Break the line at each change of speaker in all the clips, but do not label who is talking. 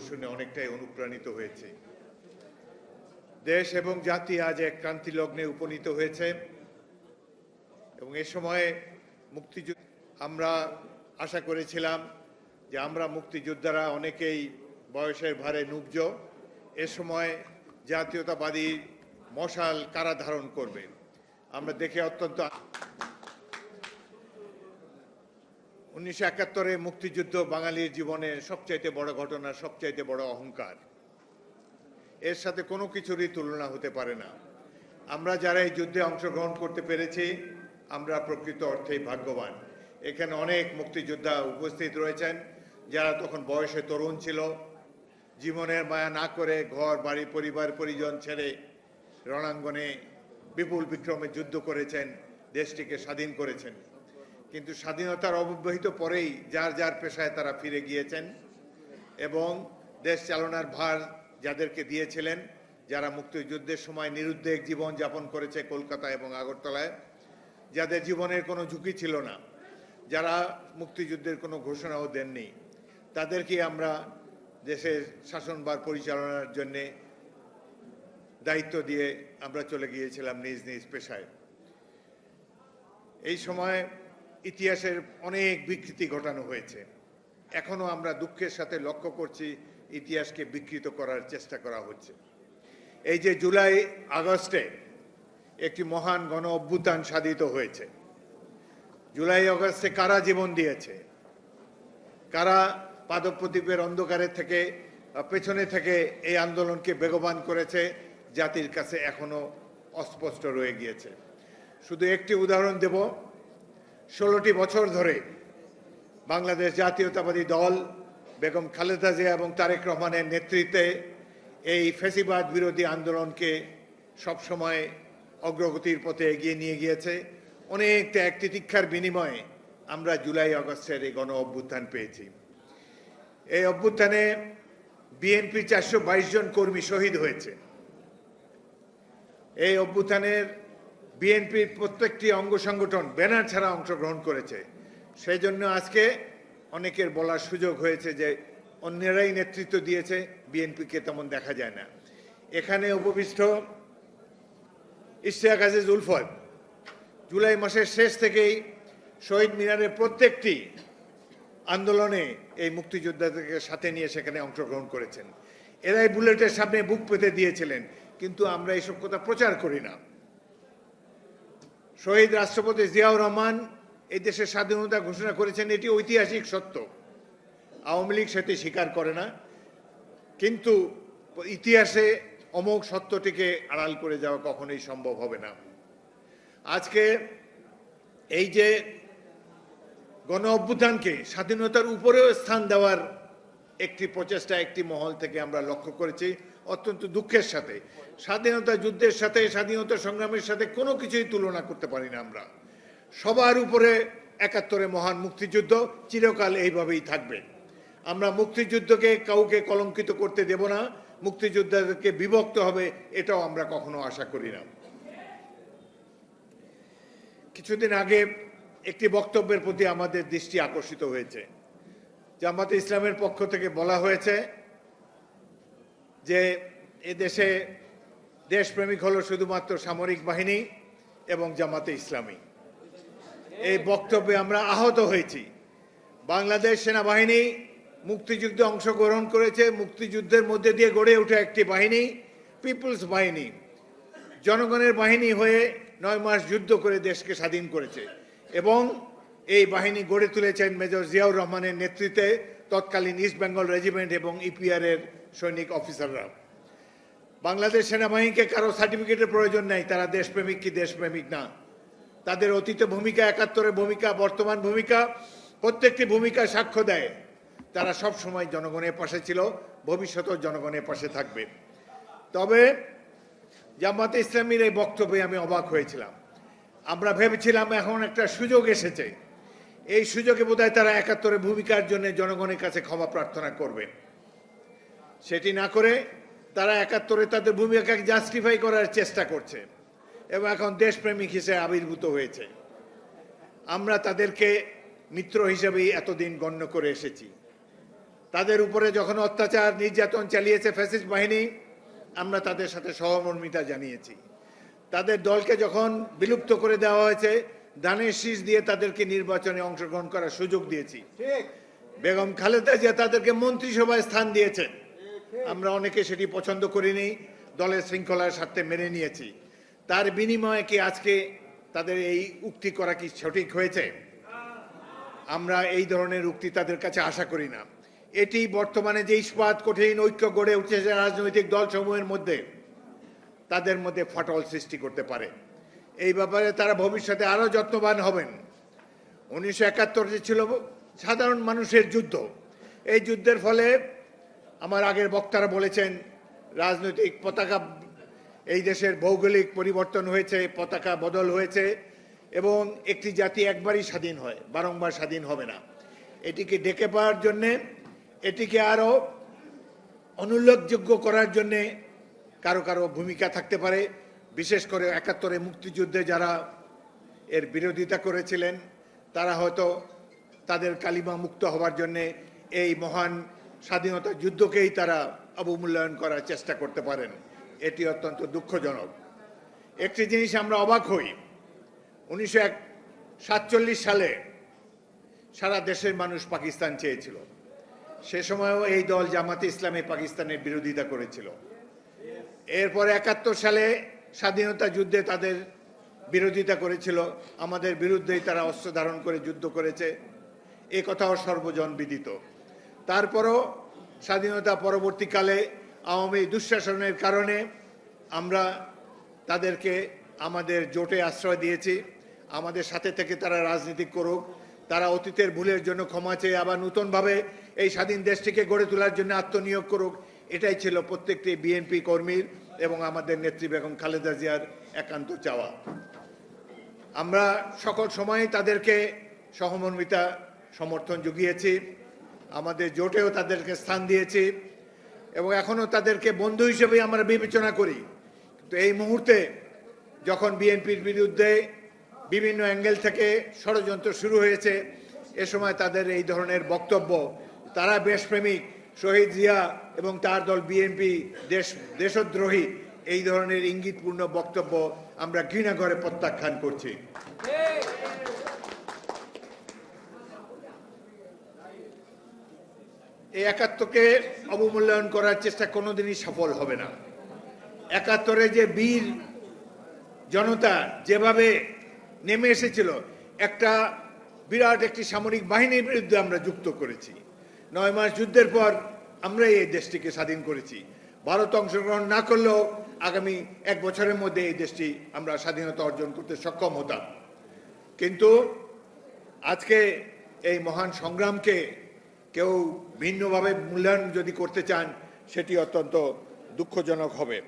শুনে অনেকটাই অনুপ্রাণিত হয়েছে। দেশ এবং জাতি আজ এক ক্রান্তি লগ্নে উপনীত হয়েছে এবং এ সময়ে মুক্তিযুদ্ধ আমরা আশা করেছিলাম যে আমরা মুক্তিযোদ্ধারা অনেকেই বয়সের ভারে নুব্জ। এ সময় জাতীয়তাবাদী মশাল কারা ধারণ করবে? আমরা দেখে অত্যন্ত উনিশশো একাত্তরে মুক্তিযুদ্ধ বাঙালির জীবনের সবচাইতে বড় ঘটনা, সবচাইতে বড় অহংকার। এর সাথে কোনো কিছুরই তুলনা হতে পারে না। আমরা যারা এই যুদ্ধে অংশগ্রহণ করতে পেরেছি, আমরা প্রকৃত অর্থেই ভাগ্যবান। এখানে অনেক মুক্তিযোদ্ধা উপস্থিত রয়েছেন, যারা তখন বয়সে তরুণ ছিল। জীবনের মায়া না করে ঘর, বাড়ি, পরিবার, পরিজন ছেড়ে রণাঙ্গনে বিপুল বিক্রমে যুদ্ধ করেছেন, দেশটিকে স্বাধীন করেছেন। কিন্তু স্বাধীনতার অব্যবহিত পরেই যার যার পেশায় তারা ফিরে গিয়েছেন এবং দেশ চালনার ভার যাদেরকে দিয়েছিলেন, যারা মুক্তিযুদ্ধের সময় নিরুদ্বেগ জীবন যাপন করেছে কলকাতা এবং আগরতলায়, যাদের জীবনের কোনো ঝুঁকি ছিল না, যারা মুক্তিযুদ্ধের কোনো ঘোষণাও দেননি তাদেরকে আমরা দেশের শাসনভার পরিচালনার জন্যে দায়িত্ব দিয়ে আমরা চলে গিয়েছিলাম নিজ নিজ পেশায়। এই সময় ইতিহাসের অনেক বিকৃতি ঘটানো হয়েছে। এখনও আমরা দুঃখের সাথে লক্ষ্য করছি ইতিহাসকে বিকৃত করার চেষ্টা করা হচ্ছে। এই যে জুলাই আগস্টে একটি মহান গণ অভ্যুত্থান সাধিত হয়েছে। জুলাই আগস্টে কারা জীবন দিয়েছে? কারা পাদপ্রদীপের অন্ধকারের থেকে, পেছনে থেকে এই আন্দোলনকে বেগবান করেছে, জাতির কাছে এখনও অস্পষ্ট রয়ে গিয়েছে। শুধু একটি উদাহরণ দেব ষোলোটি বছর ধরে বাংলাদেশ জাতীয়তাবাদী দল বেগম খালেদা জিয়া এবং তারেক রহমানের নেতৃত্বে এই ফেসিবাদ বিরোধী আন্দোলনকে সবসময় অগ্রগতির পথে এগিয়ে নিয়ে গিয়েছে। অনেক ত্যাগ তিতিক্ষার বিনিময়ে আমরা জুলাই আগস্টের এই গণ অভ্যুত্থান পেয়েছি। এই অভ্যুত্থানে বিএনপি চারশো বাইশ জন কর্মী শহীদ হয়েছে। এই অভ্যুত্থানের বিএনপির প্রত্যেকটি অঙ্গ সংগঠন ব্যানার ছাড়া অংশগ্রহণ করেছে। সেই জন্য আজকে অনেকের বলার সুযোগ হয়েছে যে অন্যেরাই নেতৃত্ব দিয়েছে বিএনপিকে তেমন দেখা যায় না। এখানে উপবিষ্ট ইশতিয়াক আজিজ উলফত, জুলাই মাসের শেষ থেকেই শহীদ মিনারের প্রত্যেকটি আন্দোলনে এই মুক্তিযোদ্ধাদেরকে সাথে নিয়ে সেখানে অংশগ্রহণ করেছেন। এরাই বুলেটের সামনে বুক পেতে দিয়েছিলেন, কিন্তু আমরা এইসব কথা প্রচার করি না। শহীদ রাষ্ট্রপতি জিয়াউর রহমান এই দেশের স্বাধীনতা ঘোষণা করেছেন, এটি ঐতিহাসিক সত্য। আওয়ামী লীগ সেটি স্বীকার করে না। কিন্তু ইতিহাসে অমোঘ সত্যটিকে আড়াল করে যাওয়া কখনোই সম্ভব হবে না। আজকে এই যে গণ অভ্যুত্থানকে স্বাধীনতার উপরেও স্থান দেওয়ার একটি প্রচেষ্টা একটি মহল থেকে আমরা লক্ষ্য করেছি অত্যন্ত দুঃখের সাথে। স্বাধীনতা যুদ্ধের সাথে, স্বাধীনতা সংগ্রামের সাথে কোনো কিছুই তুলনা করতে পারি না আমরা। সবার উপরে একাত্তরে মহান মুক্তিযুদ্ধ চিরকাল এইভাবেই থাকবে। আমরা মুক্তিযুদ্ধকে কাউকে কলঙ্কিত করতে দেব না, মুক্তিযোদ্ধাদেরকে বিভক্ত হবে এটাও আমরা কখনো আশা করি না। কিছুদিন আগে একটি বক্তব্যের প্রতি আমাদের দৃষ্টি আকর্ষিত হয়েছে। জামাতে ইসলামের পক্ষ থেকে বলা হয়েছে যে এ দেশে দেশপ্রেমিক হলো শুধুমাত্র সামরিক বাহিনী এবং জামাতে ইসলামী। এই বক্তব্যে আমরা আহত হয়েছি। বাংলাদেশ সেনাবাহিনী মুক্তিযুদ্ধে অংশগ্রহণ করেছে, মুক্তিযুদ্ধের মধ্যে দিয়ে গড়ে ওঠা একটি বাহিনী, পিপলস বাহিনী। জনগণের বাহিনী হয়ে নয় মাস যুদ্ধ করে দেশকে স্বাধীন করেছে এবং এই বাহিনী গড়ে তুলেছেন মেজর জিয়াউর রহমানের নেতৃত্বে তৎকালীন ইস্ট বেঙ্গল রেজিমেন্ট এবং ইপিআর এর সৈনিক অফিসাররা। বাংলাদেশ সেনাবাহিনীকে কারও সার্টিফিকেটের প্রয়োজন নেই, তারা দেশপ্রেমিক কি দেশপ্রেমিক না। তাদের অতীত ভূমিকা একাত্তরের ভূমিকা, বর্তমান ভূমিকা, প্রত্যেকটি ভূমিকা সাক্ষ্য দেয়। তারা সব সময় জনগণের পাশে ছিল, ভবিষ্যতেও জনগণের পাশে থাকবে। তবে জামাতে ইসলামীর এই বক্তব্যে আমি অবাক হয়েছিলাম। আমরা ভেবেছিলাম এখন একটা সুযোগ এসেছে। এই সুযোগে বোধহয় তারা একাত্তরের ভূমিকার জন্য জনগণের কাছে ক্ষমা প্রার্থনা করবে। সেটি না করে তারা একাত্তরে তাদের ভূমিকাকে জাস্টিফাই করার চেষ্টা করছে এবং এখন দেশপ্রেমিক হিসেবে আবির্ভূত হয়েছে। আমরা তাদেরকে মিত্র হিসেবেই এতদিন গণ্য করে এসেছি। তাদের উপরে যখন অত্যাচার, নির্যাতন চালিয়েছে ফ্যাসিস্ট বাহিনী, আমরা তাদের সাথে সহমর্মিতা জানিয়েছি। তাদের দলকে যখন বিলুপ্ত করে দেওয়া হয়েছে দানের শীষ দিয়ে তাদেরকে নির্বাচনে অংশগ্রহণ করার সুযোগ দিয়েছি। বেগম খালেদা জিয়া তাদেরকে মন্ত্রিসভায় স্থান দিয়েছেন। আমরা অনেকে সেটি পছন্দ করিনি দলের শৃঙ্খলার স্বার্থে মেনে নিয়েছি। তার বিনিময়ে কি আজকে তাদের এই উক্তি করা কি সঠিক হয়েছে? আমরা এই ধরনের উক্তি তাদের কাছে আশা করি না। এটি বর্তমানে যে ইস্পাত কঠিন ঐক্য গড়ে উঠেছে রাজনৈতিক দলসমূহের মধ্যে তাদের মধ্যে ফাটল সৃষ্টি করতে পারে। এই ব্যাপারে তারা ভবিষ্যতে আরও যত্নবান হবেন। উনিশশো একাত্তরে ছিল সাধারণ মানুষের যুদ্ধ। এই যুদ্ধের ফলে আমার আগের বক্তারা বলেছেন, রাজনৈতিক পতাকা এই দেশের ভৌগোলিক পরিবর্তন হয়েছে, পতাকা বদল হয়েছে এবং একটি জাতি একবারই স্বাধীন হয়, বারংবার স্বাধীন হবে না। এটিকে ডেকে পাওয়ার জন্যে, এটিকে আরও অনুল্লেখযোগ্য করার জন্যে কারও কারও ভূমিকা থাকতে পারে। বিশেষ করে একাত্তরে মুক্তিযুদ্ধে যারা এর বিরোধিতা করেছিলেন, তারা হয়তো তাদের কালিমা মুক্ত হওয়ার জন্যে এই মহান স্বাধীনতা যুদ্ধকেই তারা অবমূল্যায়ন করার চেষ্টা করতে পারেন। এটি অত্যন্ত দুঃখজনক। একটি জিনিস আমরা অবাক হই। উনিশশো সালে সারা দেশের মানুষ পাকিস্তান চেয়েছিল। সে সময়ও এই দল জামাতে ইসলামী পাকিস্তানের বিরোধিতা করেছিল। এরপর একাত্তর সালে স্বাধীনতা যুদ্ধে তাদের বিরোধিতা করেছিল। আমাদের বিরুদ্ধেই তারা অস্ত্র ধারণ করে যুদ্ধ করেছে। এ কথাও সর্বজন বিদিত। তারপরও স্বাধীনতা পরবর্তীকালে আওয়ামী দুঃশাসনের কারণে আমরা তাদেরকে আমাদের জোটে আশ্রয় দিয়েছি। আমাদের সাথে থেকে তারা রাজনীতি করুক। তারা অতীতের ভুলের জন্য ক্ষমা চেয়ে আবার নতুনভাবে এই স্বাধীন দেশটিকে গড়ে তোলার জন্য আত্মনিয়োগ করুক। এটাই ছিল প্রত্যেকটি বিএনপি কর্মীর এবং আমাদের নেত্রী বেগম খালেদা জিয়ার একান্ত চাওয়া। আমরা সকল সময় তাদেরকে সহমর্মিতা সমর্থন জুগিয়েছি, আমাদের জোটেও তাদেরকে স্থান দিয়েছি এবং এখনও তাদেরকে বন্ধু হিসেবেই আমরা বিবেচনা করি। কিন্তু এই মুহূর্তে যখন বিএনপির বিরুদ্ধে বিভিন্ন অ্যাঙ্গেল থেকে ষড়যন্ত্র শুরু হয়েছে, এ সময় তাদের এই ধরনের বক্তব্য, তারা দেশপ্রেমিক শহীদ জিয়া এবং তার দল বিএনপি দেশ, দেশদ্রোহী, এই ধরনের ইঙ্গিতপূর্ণ বক্তব্য আমরা ঘৃণা করে প্রত্যাখ্যান করছি। এই একাত্মকে অবমূল্যায়ন করার চেষ্টা কোনোদিনই সফল হবে না। একাত্তরে যে বীর জনতা যেভাবে নেমে এসেছিল, একটা বিরাট একটি সামরিক বাহিনীর বিরুদ্ধে আমরা যুক্ত করেছি। নয় মাস যুদ্ধের পর আমরাই এই দেশটিকে স্বাধীন করেছি। ভারত অংশগ্রহণ না করলেও আগামী এক বছরের মধ্যে এই দেশটি আমরা স্বাধীনতা অর্জন করতে সক্ষম হতাম। কিন্তু আজকে এই মহান সংগ্রামকে কেউ ভিন্নভাবে মূল্যায়ন যদি করতে চান, সেটি অত্যন্ত দুঃখজনক হবে।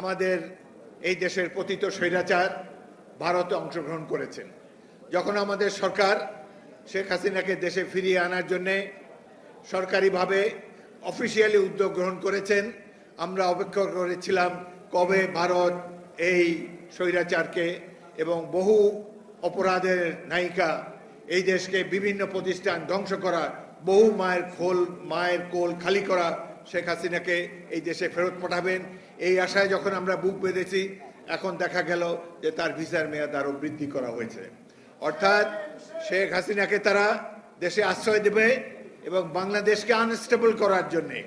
আমাদের এই দেশের পতিত স্বৈরাচার ভারতে অংশগ্রহণ করেছেন। যখন আমাদের সরকার শেখ হাসিনাকে দেশে ফিরিয়ে আনার জন্যে সরকারিভাবে অফিসিয়ালি উদ্যোগ গ্রহণ করেছেন, আমরা অপেক্ষা করেছিলাম কবে ভারত এই স্বৈরাচারকে এবং বহু অপরাধের নায়িকা এই দেশকে বিভিন্ন প্রতিষ্ঠান ধ্বংস করা বহু মায়ের খোল, মায়ের কোল খালি করা শেখ হাসিনাকে এই দেশে ফেরত পাঠাবেন। এই আশায় যখন আমরা বুক বেঁধেছি, এখন দেখা গেল যে তার ভিসার মেয়াদ আরও বৃদ্ধি করা হয়েছে। অর্থাৎ শেখ হাসিনাকে তারা দেশে আশ্রয় দেবে এবং বাংলাদেশকে আনস্টেবল করার জন্যে,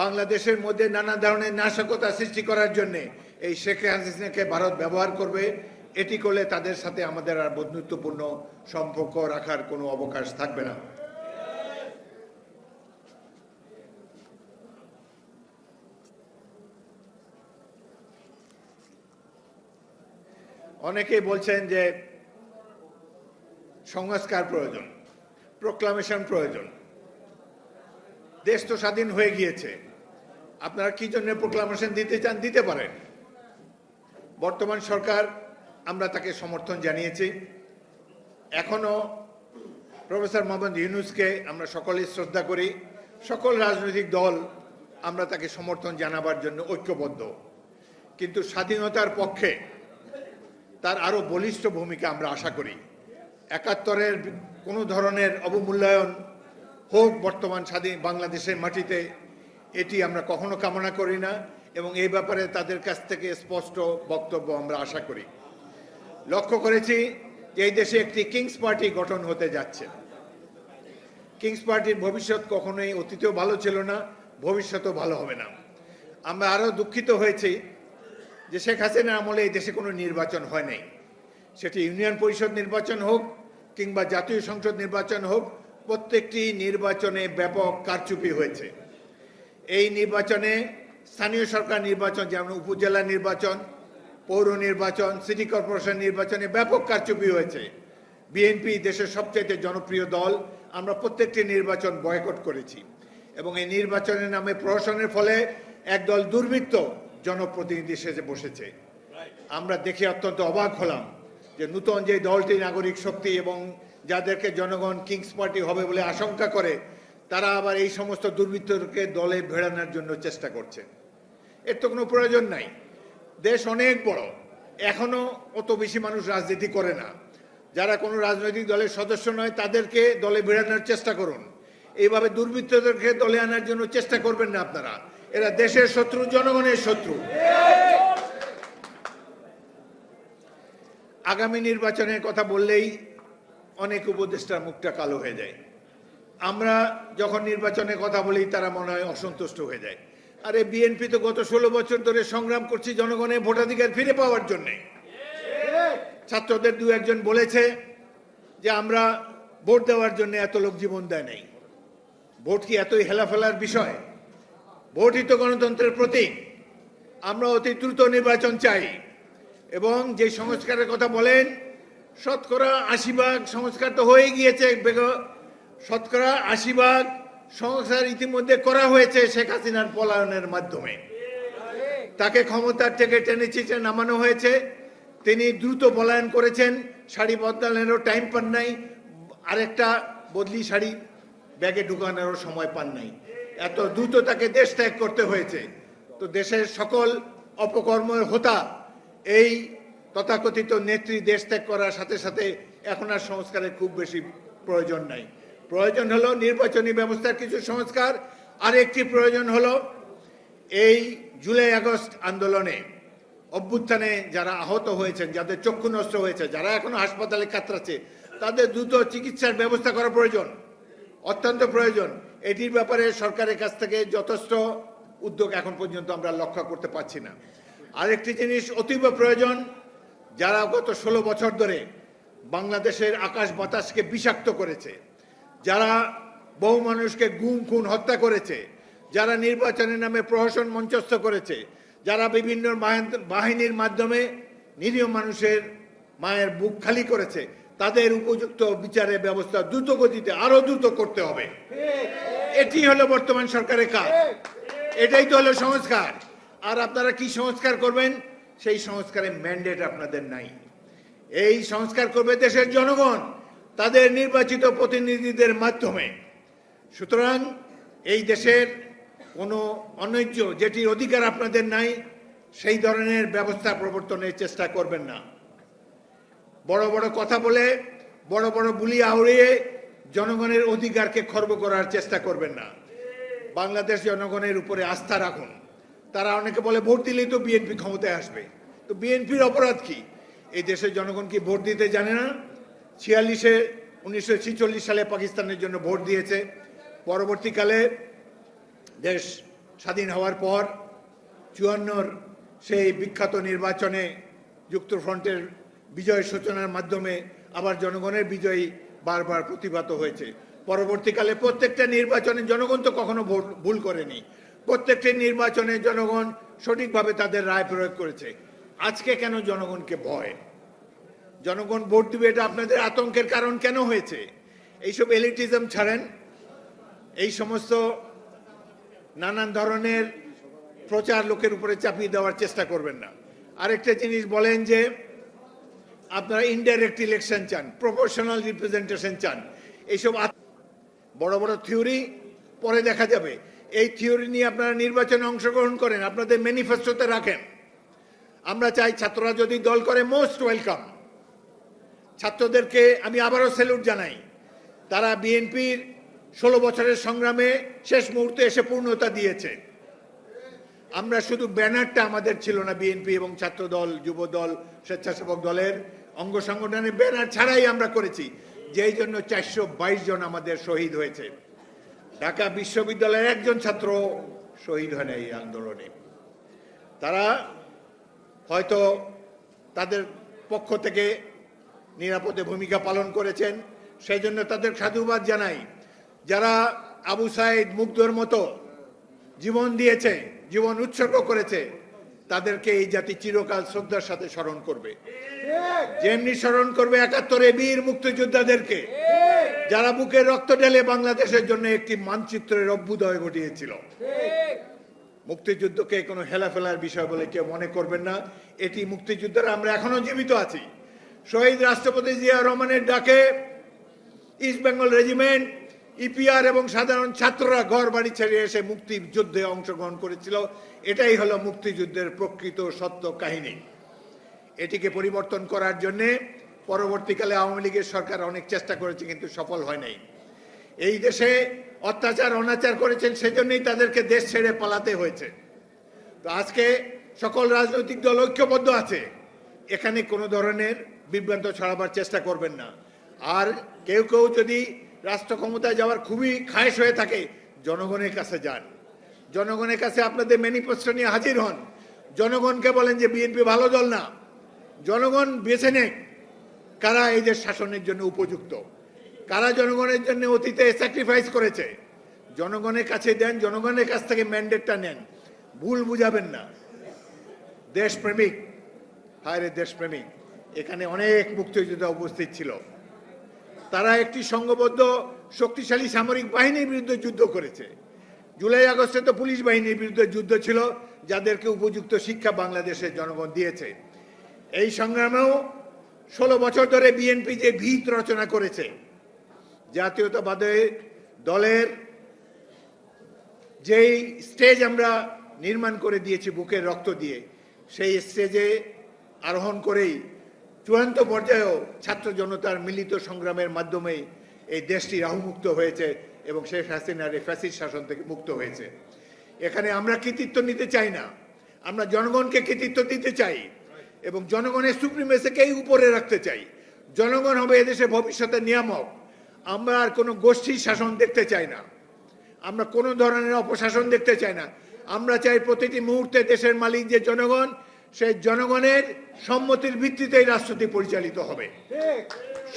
বাংলাদেশের মধ্যে নানা ধরনের নাশকতা সৃষ্টি করার জন্যে এই শেখ হাসিনাকে ভারত ব্যবহার করবে। এটি করলে তাদের সাথে আমাদের আর বন্ধুত্বপূর্ণ সম্পর্ক রাখার কোনো অবকাশ থাকবে না। অনেকেই বলছেন যে সংস্কার প্রয়োজন প্রোক্লামেশন প্রয়োজন। দেশ তো স্বাধীন হয়ে গিয়েছে। আপনারা কি জন্য প্রোক্লামেশন দিতে চান? দিতে পারেন। বর্তমান সরকার, আমরা তাকে সমর্থন জানিয়েছি। এখনও প্রফেসর মোহাম্মদ ইউনুসকে আমরা সকলেই শ্রদ্ধা করি। সকল রাজনৈতিক দল আমরা তাকে সমর্থন জানাবার জন্য ঐক্যবদ্ধ। কিন্তু স্বাধীনতার পক্ষে তার আরও বলিষ্ঠ ভূমিকা আমরা আশা করি। একাত্তরের কোনো ধরনের অবমূল্যায়ন হোক বর্তমান স্বাধীন বাংলাদেশের মাটিতে, এটি আমরা কখনো কামনা করি না এবং এই ব্যাপারে তাদের কাছ থেকে স্পষ্ট বক্তব্য আমরা আশা করি। লক্ষ্য করেছি যে এই দেশে একটি কিংস পার্টি গঠন হতে যাচ্ছে। কিংস পার্টির ভবিষ্যৎ কখনোই অতীতেও ভালো ছিল না, ভবিষ্যতেও ভালো হবে না। আমরা আরও দুঃখিত হয়েছি যে শেখ হাসিনার আমলে এই দেশে কোনো নির্বাচন হয় নাই। সেটি ইউনিয়ন পরিষদ নির্বাচন হোক কিংবা জাতীয় সংসদ নির্বাচন হোক প্রত্যেকটি নির্বাচনে ব্যাপক কারচুপি হয়েছে। এই নির্বাচনে স্থানীয় সরকার নির্বাচন যেমন উপজেলা নির্বাচন পৌর নির্বাচন সিটি কর্পোরেশন নির্বাচনে ব্যাপক কারচুপি হয়েছে। বিএনপি দেশের সবচাইতে জনপ্রিয় দল আমরা প্রত্যেকটি নির্বাচন বয়কট করেছি এবং এই নির্বাচনের নামে প্রহসনের ফলে একদল দুর্বৃত্ত জনপ্রতিনিধি সেজে বসেছে। আমরা দেখে অত্যন্ত অবাক হলাম যে নূতন যে দলটি নাগরিক শক্তি এবং যাদেরকে জনগণ কিংস পার্টি হবে বলে আশঙ্কা করে, তারা আবার এই সমস্ত দুর্বৃত্তকে দলে ভেড়ানোর জন্য চেষ্টা করছে। এর তো কোনো প্রয়োজন নাই। দেশ অনেক বড়। এখনও অত বেশি মানুষ রাজনীতি করে না। যারা কোনো রাজনৈতিক দলের সদস্য নয়, তাদেরকে দলে ভেড়ানোর চেষ্টা করুন। এইভাবে দুর্বৃত্তদেরকে দলে আনার জন্য চেষ্টা করবেন না আপনারা। এরা দেশের শত্রু, জনগণের শত্রু। আগামী নির্বাচনের কথা বললেই অনেক উপদেষ্টার মুখটা কালো হয়ে যায়। আমরা যখন নির্বাচনের কথা বলি, তারা মনে হয় অসন্তুষ্ট হয়ে যায়। আরে বিএনপি তো গত ষোলো বছর ধরে সংগ্রাম করছি জনগণের ভোটাধিকার ফিরে পাওয়ার জন্য। ছাত্রদের দু একজন বলেছে যে আমরা ভোট দেওয়ার জন্য এত লোক জীবন দেয় নাই। ভোট কি এতই হেলাফেলার বিষয়? ভোটই তো গণতন্ত্রের প্রতীক। আমরা অতি দ্রুত নির্বাচন চাই। এবং যে সংস্কারের কথা বলেন, শতকরা আশি ভাগ সংস্কার তো হয়ে গিয়েছে শতকরা আশি ভাগ সংস্কার ইতিমধ্যে করা হয়েছে শেখ হাসিনার পলায়নের মাধ্যমে। তাকে ক্ষমতার থেকে টেনে চিচে নামানো হয়েছে। তিনি দ্রুত পলায়ন করেছেন, শাড়ি বদলানোরও টাইম পান নাই, আরেকটা বদলি শাড়ি ব্যাগে ঢুকানোরও সময় পান নাই। এত দ্রুত তাকে দেশ ত্যাগ করতে হয়েছে। তো দেশের সকল অপকর্মের হোতা এই তথাকথিত নেত্রী দেশ ত্যাগ করার সাথে সাথে এখন আর সংস্কারের খুব বেশি প্রয়োজন নাই। প্রয়োজন হলো নির্বাচনী ব্যবস্থার কিছু সংস্কার, আরেকটি প্রয়োজন হলো এই জুলাই আগস্ট আন্দোলনে অভ্যুত্থানে যারা আহত হয়েছেন, যাদের চক্ষু নষ্ট হয়েছে, যারা এখনও হাসপাতালে কাতরাচ্ছে, তাদের দ্রুত চিকিৎসার ব্যবস্থা করা প্রয়োজন, অত্যন্ত প্রয়োজন। এটির ব্যাপারে সরকারের কাছ থেকে যথেষ্ট উদ্যোগ এখন পর্যন্ত আমরা লক্ষ্য করতে পারছি না। আরেকটি জিনিস অতীব প্রয়োজন, যারা গত ষোলো বছর ধরে বাংলাদেশের আকাশ বাতাসকে বিষাক্ত করেছে, যারা বহু মানুষকে গুম, খুন, হত্যা করেছে, যারা নির্বাচনের নামে প্রহসন মঞ্চস্থ করেছে, যারা বিভিন্ন বাহিন- বাহিনীর মাধ্যমে নিরীহ মানুষের মায়ের বুক খালি করেছে, তাদের উপযুক্ত বিচারের ব্যবস্থা দ্রুত গতিতে আরও দ্রুত করতে হবে। এটি হলো বর্তমান সরকারের কাজ। এটাই তো হলো সংস্কার। আর আপনারা কি সংস্কার করবেন? সেই সংস্কারের ম্যান্ডেট আপনাদের নাই। এই সংস্কার করবে দেশের জনগণ, তাদের নির্বাচিত প্রতিনিধিদের মাধ্যমে। সুতরাং এই দেশের কোনো অনৈজ্য যেটির অধিকার আপনাদের নাই, সেই ধরনের ব্যবস্থা প্রবর্তনের চেষ্টা করবেন না। বড় বড় কথা বলে, বড় বড় বুলি আউড়িয়ে জনগণের অধিকারকে খর্ব করার চেষ্টা করবেন না। বাংলাদেশ জনগণের উপরে আস্থা রাখুন। তারা অনেকে বলে ভোট দিলেই তো বিএনপি ক্ষমতায় আসবে। তো বিএনপির অপরাধ কি? এই দেশের জনগণ কি ভোট দিতে জানে না? ছিয়াল্লিশে, উনিশশো সালে পাকিস্তানের জন্য ভোট দিয়েছে। পরবর্তীকালে দেশ স্বাধীন হওয়ার পর চুয়ান্নর সেই বিখ্যাত নির্বাচনে যুক্তফ্রন্টের বিজয় সূচনার মাধ্যমে আবার জনগণের বিজয়ী বারবার প্রতিভাত হয়েছে। পরবর্তীকালে প্রত্যেকটা নির্বাচনে জনগণ তো কখনো ভোট ভুল করেনি। প্রত্যেকটি নির্বাচনে জনগণ সঠিকভাবে তাদের রায় প্রয়োগ করেছে। আজকে কেন জনগণকে ভয়? জনগণ ভোট দিবে এটা আপনাদের আতঙ্কের কারণ কেন হয়েছে? এইসব এলিটিজম ছাড়েন। এই সমস্ত নানান ধরনের প্রচার লোকের উপরে চাপিয়ে দেওয়ার চেষ্টা করবেন না। আরেকটা জিনিস বলেন যে, আপনারা ইনডাইরেক্ট ইলেকশন চান প্রপোর্শনাল রিপ্রেজেন্টেশন চান। এইসব বড় বড় থিওরি পরে দেখা যাবে। এই থিওরি নিয়ে আপনারা নির্বাচনে অংশগ্রহণ করেন, আপনাদের ম্যানিফেস্টোতে রাখেন। আমরা চাই ছাত্ররা যদি দল করে, মোস্ট ওয়েলকাম। ছাত্রদেরকে আমি আবারও স্যালুট জানাই। তারা বিএনপির ষোলো বছরের সংগ্রামে শেষ মুহূর্তে এসে পূর্ণতা দিয়েছে। আমরা শুধু ব্যানারটা আমাদের ছিল না, বিএনপি এবং ছাত্র দল যুব দল স্বেচ্ছাসেবক দলের অঙ্গ সংগঠনের ব্যানার ছাড়াই আমরা করেছি। যেই জন্য চারশো বাইশ জন আমাদের শহীদ হয়েছে। ঢাকা বিশ্ববিদ্যালয়ের একজন ছাত্র শহীদ হয় না এই আন্দোলনে। তারা হয়তো তাদের পক্ষ থেকে নিরাপদে ভূমিকা পালন করেছেন সেই জন্য তাদের সাধুবাদ জানাই। যারা আবু সাইদ মুগ্ধর মতো জীবন দিয়েছে জীবন উৎসর্গ করেছে তাদেরকে এই জাতি চিরকাল শ্রদ্ধার সাথে স্মরণ করবে। যেমনি স্মরণ করবে একাত্তরে বীর মুক্তিযোদ্ধাদেরকে যারা বুকের রক্ত ঢেলে বাংলাদেশের জন্য একটি মানচিত্রের অভ্যুদয় ঘটিয়েছিল। মুক্তিযুদ্ধকে কোনো হেলাফেলার বিষয় বলে কেউ মনে করবেন না। এটি মুক্তিযুদ্ধের আমরা এখনও জীবিত আছি। শহীদ রাষ্ট্রপতি জিয়া রহমানের ডাকে ইস্ট বেঙ্গল রেজিমেন্ট ইপিআর এবং সাধারণ ছাত্ররা ঘর বাড়ি ছেড়ে এসে মুক্তিযুদ্ধে অংশগ্রহণ করেছিল। এটাই হলো মুক্তিযুদ্ধের প্রকৃত সত্য কাহিনী। এটিকে পরিবর্তন করার জন্যে পরবর্তীকালে আওয়ামী লীগের সরকার অনেক চেষ্টা করেছে, কিন্তু সফল হয় নাই। এই দেশে অত্যাচার, অনাচার করেছেন, সেজন্যই তাদেরকে দেশ ছেড়ে পালাতে হয়েছে। তো আজকে সকল রাজনৈতিক দল ঐক্যবদ্ধ আছে। এখানে কোনো ধরনের বিভ্রান্ত ছড়াবার চেষ্টা করবেন না। আর কেউ কেউ যদি রাষ্ট্র ক্ষমতায় যাওয়ার খুবই খায়েশ হয়ে থাকে, জনগণের কাছে যান। জনগণের কাছে আপনাদের ম্যানিফেস্টো নিয়ে হাজির হন। জনগণকে বলেন যে, বিএনপি ভালো দল না। জনগণ বেছে নেক। কারা এই দেশ শাসনের জন্য উপযুক্ত? কারা জনগণের জন্য অতীতে স্যাক্রিফাইস করেছে? জনগণের কাছে দেন, জনগণের কাছ থেকে ম্যান্ডেটটা নেন। ভুল বুঝাবেন না। দেশপ্রেমিক, হায়রে দেশপ্রেমিক, এখানে অনেক মুক্তিযোদ্ধা উপস্থিত ছিল। তারা একটি সংঘবদ্ধ, শক্তিশালী সামরিক বাহিনীর বিরুদ্ধে যুদ্ধ করেছে। জুলাই আগস্টে তো পুলিশ বাহিনীর বিরুদ্ধে যুদ্ধ ছিল, যাদেরকে উপযুক্ত শিক্ষা বাংলাদেশের জনগণ দিয়েছে। এই সংগ্রামেও ষোলো বছর ধরে বিএনপি যে ভিত রচনা করেছে, জাতীয়তাবাদী দলের যেই স্টেজ আমরা নির্মাণ করে দিয়েছি বুকের রক্ত দিয়ে, সেই স্টেজে আরোহণ করেই চূড়ান্ত পর্যায়েও ছাত্র জনতার মিলিত সংগ্রামের মাধ্যমেই এই দেশটি রাহুমুক্ত হয়েছে এবং শেখ হাসিনার এই ফ্যাসিস্ট শাসন থেকে মুক্ত হয়েছে। এখানে আমরা কৃতিত্ব নিতে চাই না। আমরা জনগণকে কৃতিত্ব দিতে চাই। এবং জনগণের সুপ্রিমেসিকেই উপরে রাখতে চাই। জনগণ হবে এদেশের ভবিষ্যতের নিয়ামক। আমরা আর কোনো গোষ্ঠীর শাসন দেখতে চাই না। আমরা কোনো ধরনের অপশাসন দেখতে চাই না। আমরা চাই প্রতিটি মুহূর্তে দেশের মালিক যে জনগণ সেই জনগণের সম্মতির ভিত্তিতেই রাষ্ট্রটি পরিচালিত হবে।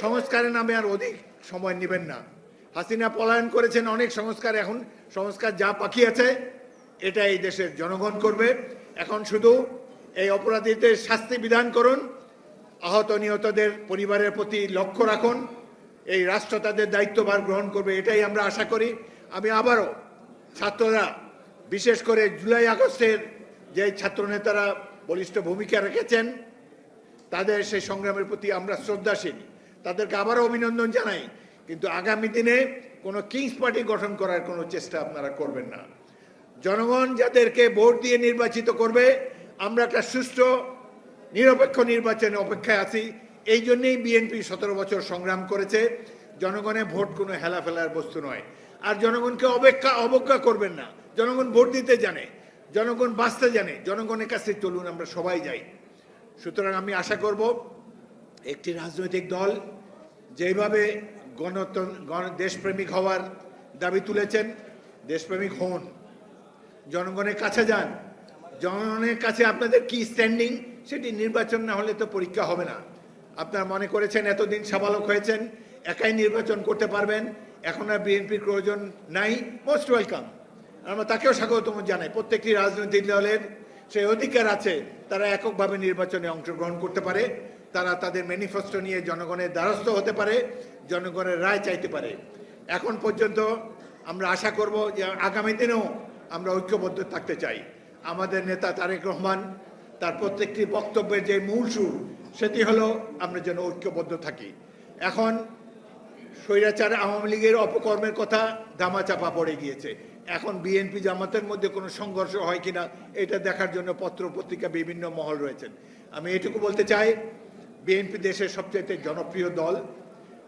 সংস্কারের নামে আর অধিক সময় নেবেন না। হাসিনা পলায়ন করেছেন অনেক সংস্কার এখন সংস্কার যা বাকি আছে এটা এই দেশের জনগণ করবে। এখন শুধু এই অপরাধীদের শাস্তি বিধান করুন। আহত নিহতদের পরিবারের প্রতি লক্ষ্য রাখুন। এই রাষ্ট্র তাদের দায়িত্বভার গ্রহণ করবে, এটাই আমরা আশা করি। আমি আবারও ছাত্ররা, বিশেষ করে জুলাই আগস্টের যে ছাত্রনেতারা বলিষ্ঠ ভূমিকা রেখেছেন, তাদের সেই সংগ্রামের প্রতি আমরা শ্রদ্ধাশীল। তাদেরকে আবারও অভিনন্দন জানাই। কিন্তু আগামী দিনে কোনো কিংস পার্টি গঠন করার কোনো চেষ্টা আপনারা করবেন না। জনগণ যাদেরকে ভোট দিয়ে নির্বাচিত করবে আমরা একটা সুষ্ঠু, নিরপেক্ষ নির্বাচনে অপেক্ষায় আছি। এই জন্যেই বিএনপি সতেরো বছর সংগ্রাম করেছে। জনগণের ভোট কোনো হেলাফেলার বস্তু নয়। আর জনগণকে অপেক্ষা, অবজ্ঞা করবেন না। জনগণ ভোট দিতে জানে, জনগণ বাঁচতে জানে, জনগণের কাছে চলুন আমরা সবাই যাই। সুতরাং আমি আশা করব একটি রাজনৈতিক দল যেভাবে গণতন্ত্র গণ, দেশপ্রেমিক হওয়ার দাবি তুলেছেন, দেশপ্রেমিক হন, জনগণের কাছে যান জনগণের কাছে আপনাদের কি স্ট্যান্ডিং সেটি নির্বাচন না হলে তো পরীক্ষা হবে না। আপনারা মনে করেছেন এতদিন সাবালক হয়েছেন, একাই নির্বাচন করতে পারবেন, এখন আর বিএনপির প্রয়োজন নাই মোস্ট ওয়েলকাম আমরা তাকেও স্বাগতম জানাই। প্রত্যেকটি রাজনৈতিক দলের সেই অধিকার আছে, তারা এককভাবে নির্বাচনে অংশগ্রহণ করতে পারে, তারা তাদের ম্যানিফেস্টো নিয়ে জনগণের দ্বারস্থ হতে পারে, জনগণের রায় চাইতে পারে। এখন পর্যন্ত আমরা আশা করব যে আগামী দিনেও আমরা ঐক্যবদ্ধ থাকতে চাই। আমাদের নেতা তারেক রহমান, তার প্রত্যেকটি বক্তব্যের যে মূল সুর, সেটি হলো, আমরা যেন ঐক্যবদ্ধ থাকি। এখন, স্বৈরাচার আওয়ামী লীগের অপকর্মের কথা ধামাচাপা পড়ে গিয়েছে। এখন বিএনপি জামাতের মধ্যে কোনো সংঘর্ষ হয় কিনা, এটা দেখার জন্য পত্র পত্রিকা বিভিন্ন মহল রয়েছেন। আমি এটুকু বলতে চাই, বিএনপি দেশের সবচেয়ে জনপ্রিয় দল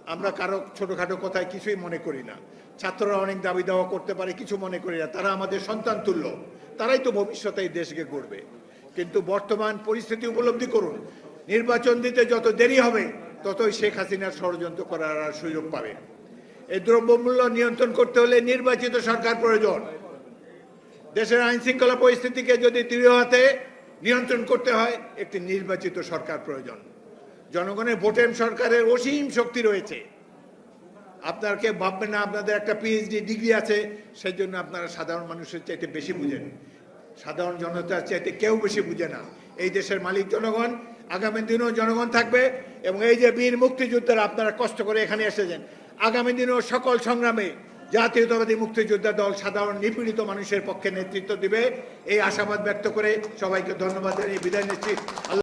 আমরা কারও ছোটোখাটো কথায় কিছুই মনে করি না। ছাত্ররা অনেক দাবি দাওয়া করতে পারে, কিছু মনে করি না। তারা আমাদের সন্তান তুল্য। তারাই তো ভবিষ্যতে এই দেশকে গড়বে। কিন্তু বর্তমান পরিস্থিতি উপলব্ধি করুন। নির্বাচন দিতে যত দেরি হবে, ততই শেখ হাসিনার ষড়যন্ত্র করার আর সুযোগ পাবে। এই দ্রব্যমূল্য নিয়ন্ত্রণ করতে হলে নির্বাচিত সরকার প্রয়োজন। দেশের আইন শৃঙ্খলা পরিস্থিতিকে যদি দৃঢ় হাতে নিয়ন্ত্রণ করতে হয়, একটি নির্বাচিত সরকার প্রয়োজন। জনগণের ভোটের সরকারের অসীম শক্তি রয়েছে। আপনাকে ভাববেন না, আপনাদের একটা পিএইচডি ডিগ্রি আছে সেই জন্য আপনারা সাধারণ মানুষের চাইতে বেশি বুঝেন। সাধারণ জনতার চাইতে কেউ বেশি বুঝে না। এই দেশের মালিক জনগণ, আগামী দিনেও জনগণ থাকবে এবং এই যে বীর মুক্তিযোদ্ধারা আপনারা কষ্ট করে এখানে এসেছেন, আগামী দিনেও সকল সংগ্রামে জাতীয়তাবাদী মুক্তিযোদ্ধা দল সাধারণ নিপীড়িত মানুষের পক্ষে নেতৃত্ব দিবে। এই আশাবাদ ব্যক্ত করে সবাইকে ধন্যবাদ জানিয়ে বিদায় নিচ্ছি।